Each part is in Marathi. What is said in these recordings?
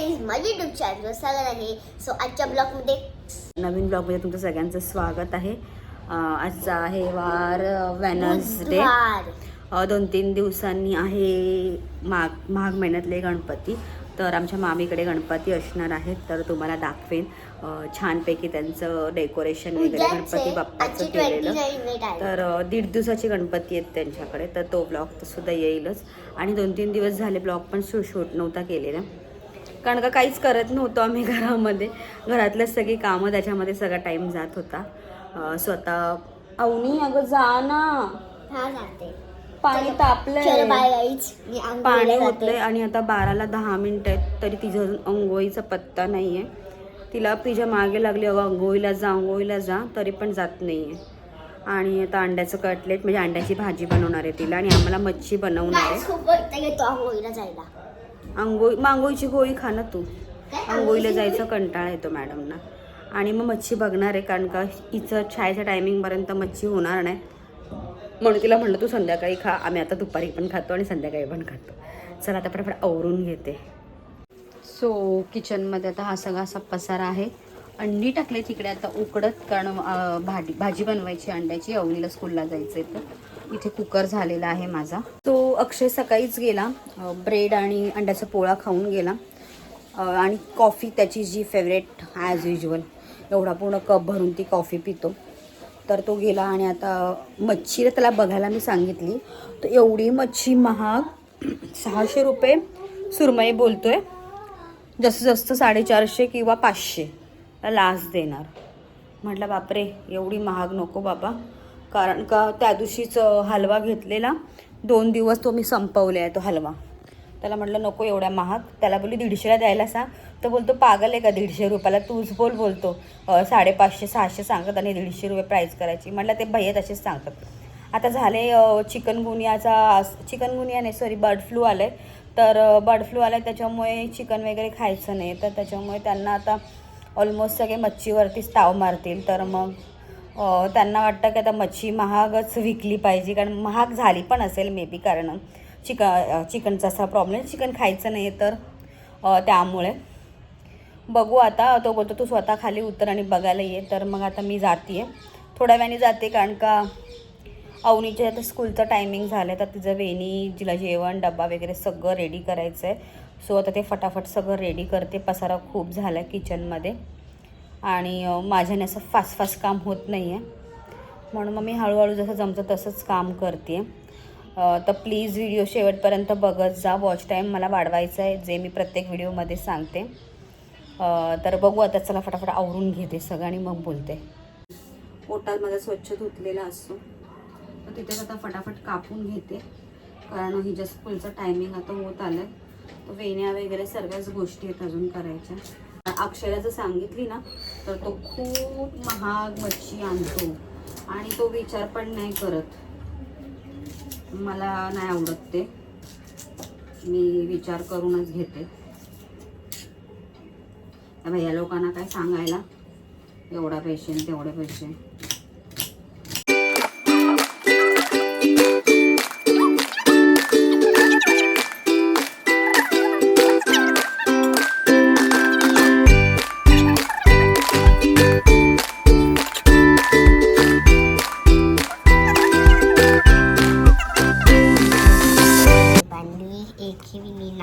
गाईज माझी युट्यूब चॅनल सगळं आहे. सो आजच्या ब्लॉगमध्ये नवीन ब्लॉगमध्ये तुमचं सगळ्यांचं स्वागत आहे. आजचा आहे वार वेनसडे दोन तीन दिवसांनी आहे माघ माघ महिन्यातले गणपती. तर आमच्या मामीकडे गणपती असणार आहेत तर तुम्हाला दाखवेन. छानपैकी त्यांचं डेकोरेशन वगैरे गणपती. बाप्पाचं केलेलं. तर दीड दिवसाची गणपती आहेत त्यांच्याकडे तर तो ब्लॉग सुद्धा येईलच. आणि दोन तीन दिवस झाले ब्लॉग पण शूट नव्हता केलेला. कारण का काहीच करत नव्हतो आम्ही घरामध्ये. घरातल्याच सगळी कामं त्याच्यामध्ये सगळा टाईम जात होता. स्वतः अवनी अगं जा ना. हा जाते. पाणी तापलंय. पाणी. होतंय आणि आता बाराला दहा मिनिटं आहेत तरी तिचं अजून अंघोळीचा पत्ता नाही आहे तिला तिच्यामागे लागली अगं अंघोळीला जा अंघोळीला जा तरी पण जात नाही आहे आणि आता अंड्याचं कटलेट म्हणजे अंड्याची भाजी बनवणार आहे तिला आणि आम्हाला मच्छी बनवणार आहे. खूप जायला. आंघोळी मग आंघोळीची गोळी खा ना तू? आंघोळीला जायचा कंटाळा येतो मॅडमना. आणि मग मच्छी बघणार आहे कारण का हिचं शाळेच्या टायमिंगपर्यंत मच्छी होणार नाही. म्हणून तिला म्हणलं तू संध्याकाळी खा. आम्ही आता दुपारी पण खातो आणि संध्याकाळी पण खातो. चला आता फटाफट आवरून घेते. सो किचनमध्ये आता हा सगळा असा पसारा आहे. अंडी टाकले तिकडे आता उकडत कारण भाजी भाजी बनवायची अंड्याची. अवनीला स्कूलला जायचं आहे तर. इथे कुकर झालेला आहे माझा. तो अक्षय सकाळीच गेला. ब्रेड आणि अंड्याचा पोळा खाऊन गेला. आणि कॉफी त्याची जी फेवरेट ॲज युजल एवढा पूर्ण कप भरून ती कॉफी पितो. तर तो गेला आणि आता मच्छी त्याला बघायला मी सांगितली. तर एवढी मच्छी महाग सहाशे रुपये सुरमई बोलतोय. जास्तीत जास्त साडेचारशे किंवा पाचशे लास्ट देणार. म्हटलं बापरे एवढी महाग नको बाबा. कारण का त्या दिवशीच हलवा घेतलेला. दोन दिवस तो मी संपवले आहे तो हलवा. त्याला म्हटलं नको एवढ्या महाग. त्याला बोलली दीडशेला द्यायला सांग तर बोलतो पागल आहे का दीडशे रुपयाला? तूच बोल बोलतो. साडेपाचशे सहाशे सांगतात आणि दीडशे रुपये प्राईस करायची. म्हटलं ते भैया तसेच सांगतात. आता झाले चिकनगुनियाचा चिकनगुनिया नाही सॉरी बर्ड फ्लू आलं आहे तर बर्ड फ्लू आला आहे त्याच्यामुळे चिकन वगैरे खायचं नाही. तर त्याच्यामुळे त्यांना आता ऑलमोस्ट सगळे मच्छीवरतीच ताव मारतील. तर मग त्यांना वाटतं की आता मच्छी महागच विकली पाहिजे कारण महाग झाली पण असेल मे बी कारण चिक चिकनचा असा प्रॉब्लेम चिकन खायचं नाही तर त्यामुळे. बघू आता तो बोलतो तू स्वतः खाली उतर आणि बघायला ये. तर मग आता मी जाते आहे थोड्या वेळाने जाते कारण का अवनीच्या आता स्कूलचं टायमिंग झालं तर तिचं वेणी जिला जेवण डबा वगैरे सगळं रेडी करायचं आहे सो आता ते फटाफट सगळं रेडी करते. पसारा खूप झाला आहे किचनमध्ये आणि माझ्याने असं फास्ट फास्ट काम होत नाही आहे म्हणून मग मी हळूहळू जसं जमतं तसंच काम करते. तर प्लीज व्हिडिओ शेवटपर्यंत बघत जा. वॉच टाईम मला वाढवायचा आहे जे मी प्रत्येक व्हिडिओमध्ये सांगते. तर बघू आता चला फटाफट आवरून घेते सगळं आणि मग बोलते. पोटात माझा स्वच्छ धुतलेला असतो. तर तिथेच आता फटाफट कापून घेते. कारण हिच्या स्कूलचं टायमिंग आता होत आलं तर वेण्या वगैरे सर्वच गोष्टी आहेत अजून करायच्या. अक्षयला जर सांगितली ना तर तो खूप महाग मच्छी आणतो. आणि तो विचार पण नाही करत. मला नाही आवडत ते. मी विचार करूनच घेते. त्या भैया लोकांना काय सांगायला? एवढा पैसे तेवढे पैसे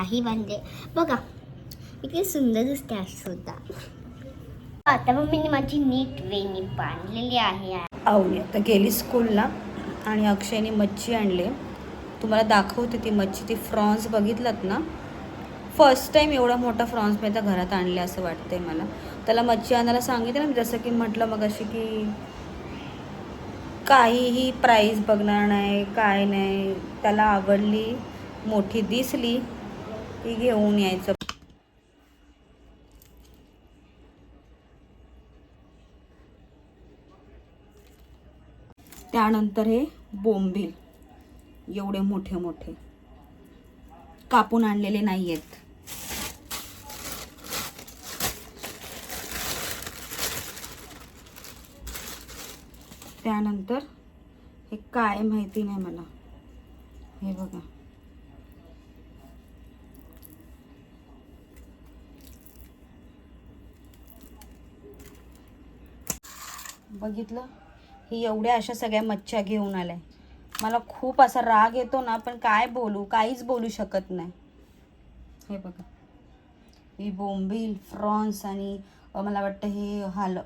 काही मी बांधले बघा किती सुंदर दिसते आज सुद्धा. आता मग मी माझी नीट वेणी बांधलेली आहे. आवली. आता गेली स्कूलला आणि अक्षयने मच्छी आणली. तुम्हाला दाखवते ती मच्छी. ती फ्रॉन्स बघितलात ना? फर्स्ट टाईम एवढा मोठा फ्रॉन्स मी आता घरात आणले असं वाटतंय मला. त्याला मच्छी आणायला सांगितलं ना मी जसं की म्हटलं मग अशी की काहीही प्राईस बघणार नाही काय नाही. त्याला आवडली मोठी दिसली. ती घेऊन यायचं. त्यानंतर हे बोंबील. एवढे मोठे मोठे. कापून आणलेले नाही आहेत त्यानंतर हे काय माहिती नाही मला. हे बघा. बघितलं? ही एवढ्या अशा सगळ्या मच्छ्या घेऊन आल्या. मला खूप असा राग येतो ना पण काय बोलू? काहीच बोलू शकत नाही. हे बघा. ही बोंबील फ्रॉन्स आणि मला वाटतं हे हाल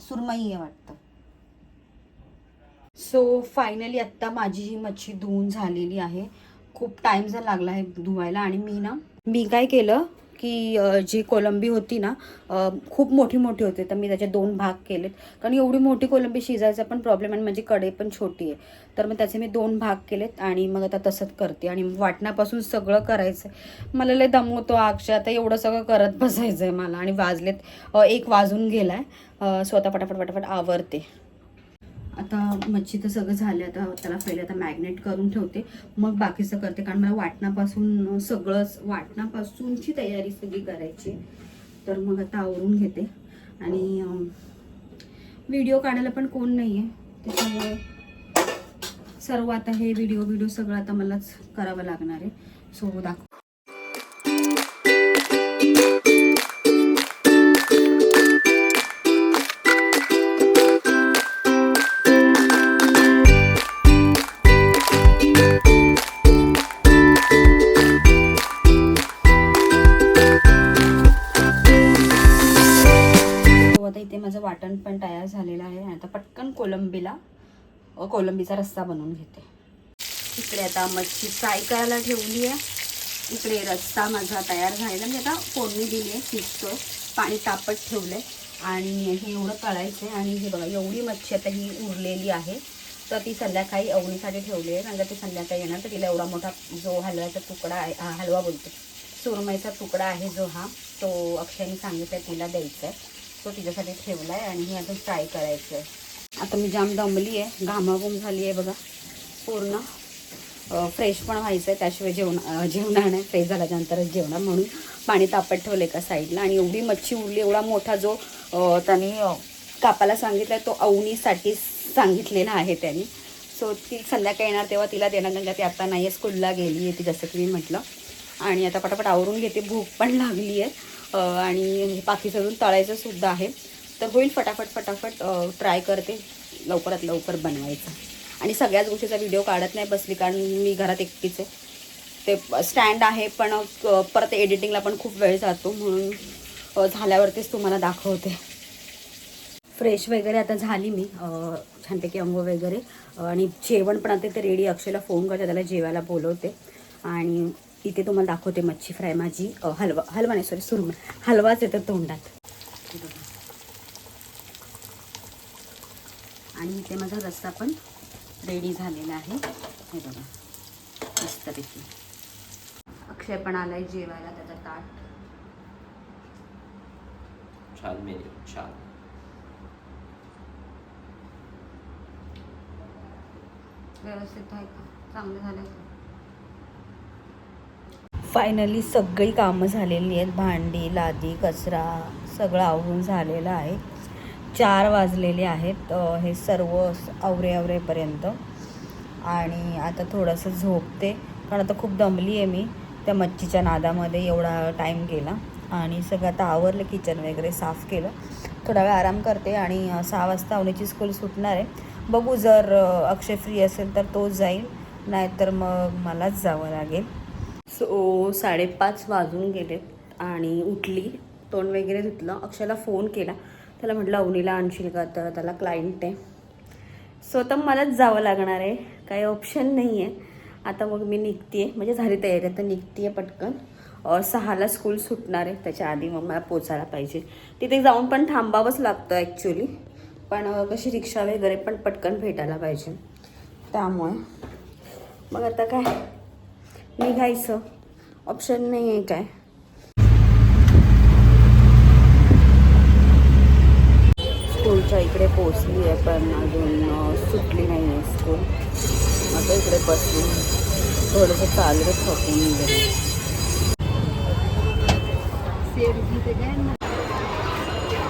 सुरमई आहे वाटतं. सो फायनली आत्ता माझी ही मच्छी धुवून झालेली आहे. खूप टाईम जर लागला आहे धुवायला आणि मी ना मी काय केलं? की जी कोलंबी होती ना खूप मोठी मोठी होती तर मी त्याचे दोन भाग केलेत. कारण एवढी मोठी कोलंबी शिजायचा पण प्रॉब्लेम आणि म्हणजे कडे पण छोटी आहे. तर मग त्याचे मी दोन भाग केलेत आणि मग आता तसंच करते. आणि वाटण्यापासून सगळं करायचं आहे मला लय दमवतो अक्षय आता एवढं सगळं करत बसायचं आहे मला आणि वाजलेत. एक वाजून गेला आहे स्वतः पटापट पटापट आवरते. आता मच्छी तर सगळं झालं आता त्याला पहिले आता मॅग्नेट करून ठेवते. मग बाकीचं करते कारण मला वाटणापासून सगळंच वाटणापासूनची तयारी सगळी करायची आहे. तर मग आता आवरून घेते. आणि व्हिडिओ काढायला पण कोण नाही आहे त्याच्यामुळे सर्व आता हे व्हिडिओ व्हिडिओ सगळं आता मलाच करावं लागणार आहे. सो दाखव. कोलंबीला. कोलंबीचा रस्सा बनवून घेते. इकडे आता मच्छी फ्राय करायला ठेवली आहे. इकडे रस्सा माझा तयार झालेला मी आता फोडणी दिली आहे शिजतो पाणी तापत ठेवलं आहे आणि हे एवढं तळायचं आहे आणि हे बघा एवढी मच्छी आता ही उरलेली आहे. तर ती संध्याकाळी अवणीसाठी ठेवली आहे. कारण ती संध्याकाळी येणार. तर तिला एवढा मोठा जो हलव्याचा तुकडा आहे हा, हलवा बोलते. सुरमईचा तुकडा आहे जो हा तो अक्षयने सांगितलं तिला द्यायचा आहे तो तिच्यासाठी ठेवला आहे आणि हे अजून फ्राय करायचं आहे आता मी जाम दमली आहे घामाघूम झाली आहे बघा. पूर्ण फ्रेश पण व्हायचं आहे त्याशिवाय जेवण जेवणार नाही. फ्रेश झाल्याच्यानंतरच जेवणार म्हणून पाणी तापत ठेवलं एका साईडला आणि एवढी मच्छी उरली एवढा मोठा जो त्यांनी त्याने कापायला सांगितला आहे तो अवनीसाठी सांगितलेला आहे त्यांनी. सो ती संध्याकाळी येणार तेव्हा तिला देणार कारण का ती आता नाही आहे स्कूलला गेली आहे ती जसं की मी म्हटलं. आणि आता पटापट आवरून घेते भूक पण लागली आहे आणि बाकीचं अजून तळायचं सुद्धा आहे. तर होईल फटाफट फटाफट ट्राय करते. लवकरात लवकर बनवायचं. आणि सगळ्याच गोष्टीचा व्हिडिओ काढत नाही बसली कारण मी घरात एकटीच आहे. ते स्टँड आहे पण परत एडिटिंगला पण खूप वेळ जातो म्हणून झाल्यावरतीच तुम्हाला दाखवते. फ्रेश वगैरे आता झाली मी छानपैकी अंघोळ वगैरे. आणि जेवण पण आता ते रेडी अक्षयला फोन करते त्याला जेवायला बोलवते. आणि इथे तुम्हाला दाखवते मच्छी फ्राय माझी. हलवा हलवा नाही सॉरी सुरमई. हलवाच येतं तोंडात हे बघा. आणि इथे माझा रस्सा पण रेडी झालेला आहे. हे बघा. मस्तपैकी. अक्षय पण आलाय जेवायला त्याचा ताट. छान मेन्यू छान. व्यवस्थित आहे का? चांगलं झालं फायनली सगळी कामं झालेली आहेत. भांडी लादी कचरा सगळं आवरून झालेलं आहे. चार वाजलेले आहेत हे सर्व आवरे आवरेपर्यंत. आणि आता थोडंसं झोपते कारण आता खूप दमली आहे मी त्या मच्छीच्या नादामध्ये एवढा टाईम गेला. आणि सगळं आता आवरलं किचन वगैरे साफ केलं. थोडा वेळ आराम करते आणि सहा वाजता अवनीची स्कूल सुटणार आहे. बघू जर अक्षय फ्री असेल तर तोच जाईल नाहीतर मग मलाच जावं लागेल. सो साडेपाच वाजून गेलेत आणि उठली तोंड वगैरे धुतलं. अक्षयला फोन केला. त्याला म्हटलं अवनीला आणशील का? तर त्याला क्लायंट आहे. सो आता मलाच जावं लागणार आहे. काही ऑप्शन नाही आहे आता मग मी निघते आहे म्हणजे झाली तयारी. आता निघते आहे पटकन सहाला स्कूल सुटणार आहे. त्याच्या आधी मग मला पोचायला पाहिजे. तिथे जाऊन पण थांबावंच लागतं ॲक्च्युली पण कशी रिक्षा वगैरे पण पटकन भेटायला पाहिजे. त्यामुळे. मग आता काय? निघायचं. ऑप्शन नाही आहे काय? स्कूलच्या इकडे पोचली आहे पण अजून सुटली नाही आहे स्कूल. आता इकडे बसली. थोडंसं चाललं थकून वगैरे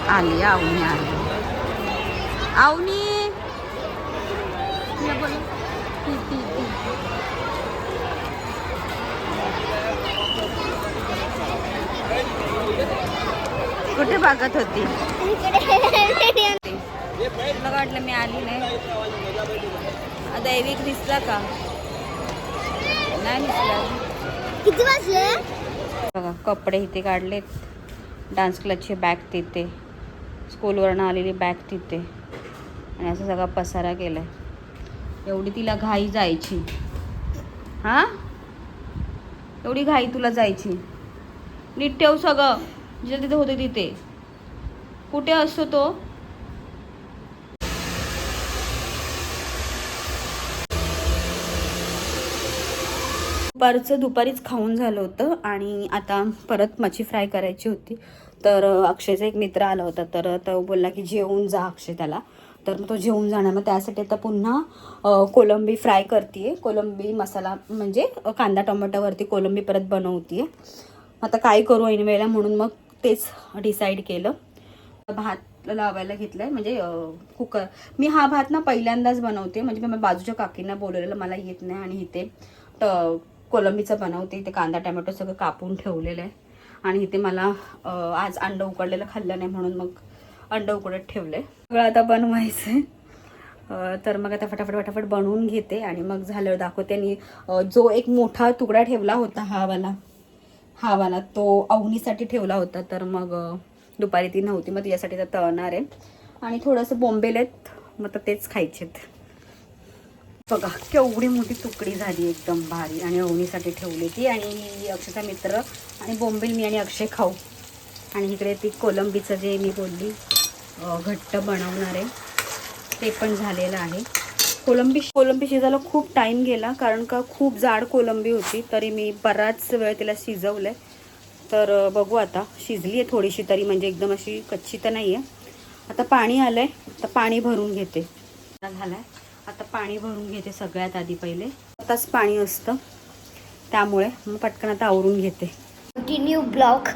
आली आवनी आली. आवनी! Thank you. कुठे बघत होती? काय वाटलं मी आली नाही? दैविक दिसला का? नाही दिसला. किती वाजले? बघा कपडे इथे काढलेत. डान्स क्लासची बॅग तिथे. स्कूलवरनं आलेली बॅग तिथे. आणि असं सगळा पसारा केला आहे एवढी तिला घाई जायची. हां? एवढी घाई तुला जायची. नीट ठेव सगळं. जिथे तिथे होते तिथे. कुठे असतो तो? दुपारचं दुपारीच खाऊन झालं होतं आणि आता परत मच्छी फ्राय करायची होती. तर अक्षयचा एक मित्र आला होता. तर तो बोलला की जेवून जा अक्षय त्याला. तर मग तो जेवून जाणार. मग त्यासाठी आता पुन्हा कोलंबी फ्राय करते कोलंबी मसाला म्हणजे कांदा टोमॅटोवरती कोलंबी परत बनवते आता काय करू ऐन वेळेला म्हणून मग तेच डिसाईड केलं. भात लावायला घेतलाय म्हणजे कुकर मी हा भात ना पहिल्यांदाच बनवते म्हणजे मी बाजूच्या काकींना बोलवलेलं मला येत नाही आणि इथे ट- कोलंबीचं बनवते इथे कांदा टमॅटो सगळं कापून ठेवलेलं आहे. आणि इथे मला आज अंड उकडलेलं खाल्लं नाही म्हणून मग अंड उकडत ठेवलंय. सगळं आता बनवायचं आहे तर मग आता फटाफट फटाफट बनवून घेते आणि मग झाल्यावर दाखवते. आणि जो एक मोठा तुकडा ठेवला होता हा वाला हा वाला तो अवनीसाठी ठेवला होता तर मग दुपारी ती नव्हती मग तिच्यासाठी तर तळणार आहे. आणि थोडंसं बोंबेल आहेत मग तर तेच खायचेत बघा केवढी मोठी तुकडी झाली एकदम भारी आणि अवनीसाठी ठेवली ती आणि अक्षयचा मित्र आणि बोंबेल मी आणि अक्षय खाऊ. आणि इकडे ती कोलंबीचं जे मी बोलली घट्ट बनवणार आहे ते पण झालेलं आहे. कोलंबी कोलंबी शिजायला खूप टाईम गेला कारण का खूप जाड कोलंबी होती तरी मी बराच वेळ तिला शिजवलं आहे तर बघू आता. शिजली आहे थोडीशी तरी म्हणजे एकदम अशी कच्ची तर नाही आहे आता पाणी आलं आहे आता पाणी भरून घेते. झालं आहे आता पाणी भरून घेते सगळ्यात आधी पहिले. आताच पाणी असतं. त्यामुळे मग पटकन आता आवरून घेते. कंटिन्यू ब्लॉक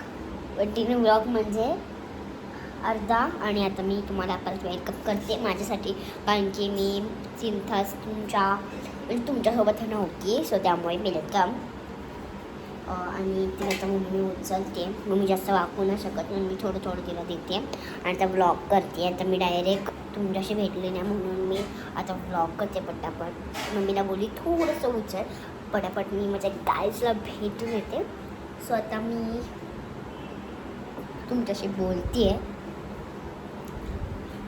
कंटिन्यू ब्लॉक म्हणजे अर्धा आणि आता मी तुम्हाला परत वेलकम करते. माझ्यासाठी कारण की मी तीन तुमच्या म्हणजे तुमच्यासोबत नव्हती सो त्यामुळे वेलकम आणि ती आता मम्मी उचलते. मम्मी जास्त वाकू नाही शकत म्हणून मी थोडं थोडं तिला देते. आणि आता ब्लॉग करते. आता मी डायरेक्ट तुमच्याशी भेटले नाही म्हणून मी आता ब्लॉग करते पटापट. मम्मीला बोलली थोडंसं उचल. पटापट मी माझ्या गाईजला भेटून येते. सो आता मी तुमच्याशी बोलते आहे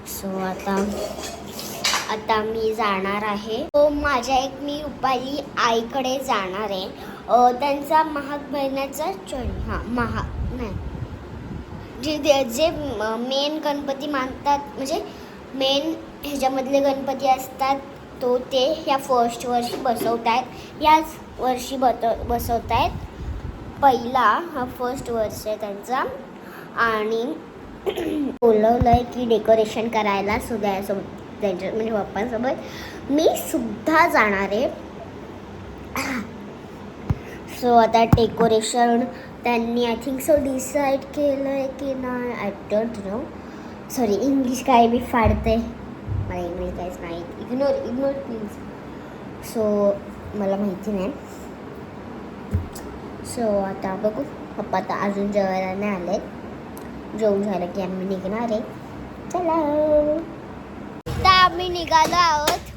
सो आता आता मी जाणार आहे. तो माझ्या एक मी रुपाली आईकडे जाणार आहे. त्यांचा महाग बहिणाचा चण हां महा नाही. जे जे- जे मेन गणपती मानतात म्हणजे मेन ह्याच्यामधले गणपती असतात तो ते ह्या फर्स्ट वर्षी बसवत आहेत ह्याच वर्षी बत बसवत आहेत पहिला हा फर्स्ट वर्ष आहे त्यांचा. आणि बोलवलं आहे की डेकोरेशन करायला सुद्यासोबत त्यांच्या म्हणजे पप्पांसोबत. मी सुद्धा जाणार आहे. सो आता डेकोरेशन त्यांनी आय थिंक सो डिसाईड केलं आहे की नाही I don't know sorry English काय मी फाडते मला इंग्लिश काहीच नाही इग्नोर इग्नोर प्लीज सो मला माहिती नाही. सो आता बघू. पप्पा आता अजून जेवायला नाही आले जेवण झालं की आम्ही निघणार आहे. चला. आता आम्ही निघालो आहोत.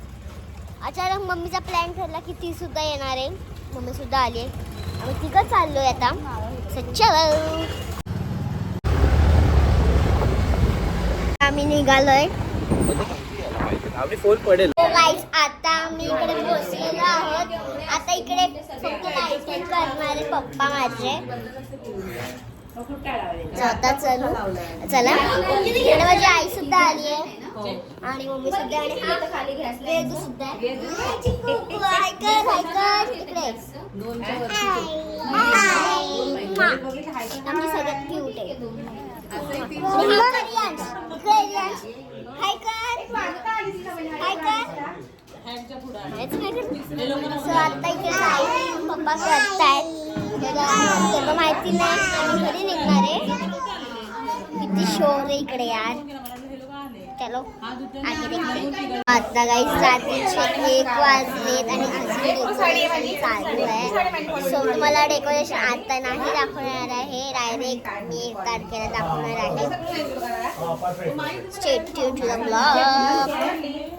अचानक मम्मीचा प्लॅन ठरला की ती सुद्धा येणार आहे. मम्मी सुद्धा आली आहे. आम्ही तिघं चाललोय आता. चल आम्ही निघालोय. गाईस आता आम्ही इकडे पोहोचलेलो आहोत. आता इकडे फक्त करणारे पप्पा माझे. आता चलू. चला. इकडे माझी आई सुद्धा आली आहे. आणि मम्मी सुद्धा आणि हा वेदू सुद्धा. आमची सगळ्यात क्यूट आहे. आता इकडे पप्पा करतायत. त्यांना माहिती नाही आम्ही घरी निघणार आहे. किती शोर आहे इकडे यार. चलो. आगे देखते. हैं. आता गाईस रात्रीचे एक वाजलेत आणि अजून डेकोरेशन चालू आहे. सो तुम्हाला डेकोरेशन आता नाही दाखवणार आहे. डायरेक्ट मी एक तारखेला दाखवणार आहे. स्टेट ट्यू टू द ब्लॉग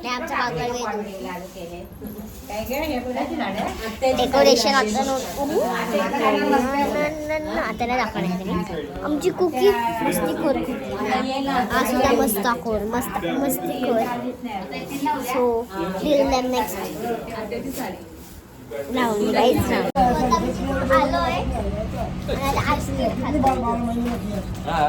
हे आमचा बागल वेदू डेकोरेशन आता आता नाही दाखवणार आमची कुकी मस्ती खोर हा सुद्धा मस्त खोर मस्त मस्ती खोर सो टिल देम नेक्स्ट लावून गाईच आलोय आणि आता आईस्क्रीम हा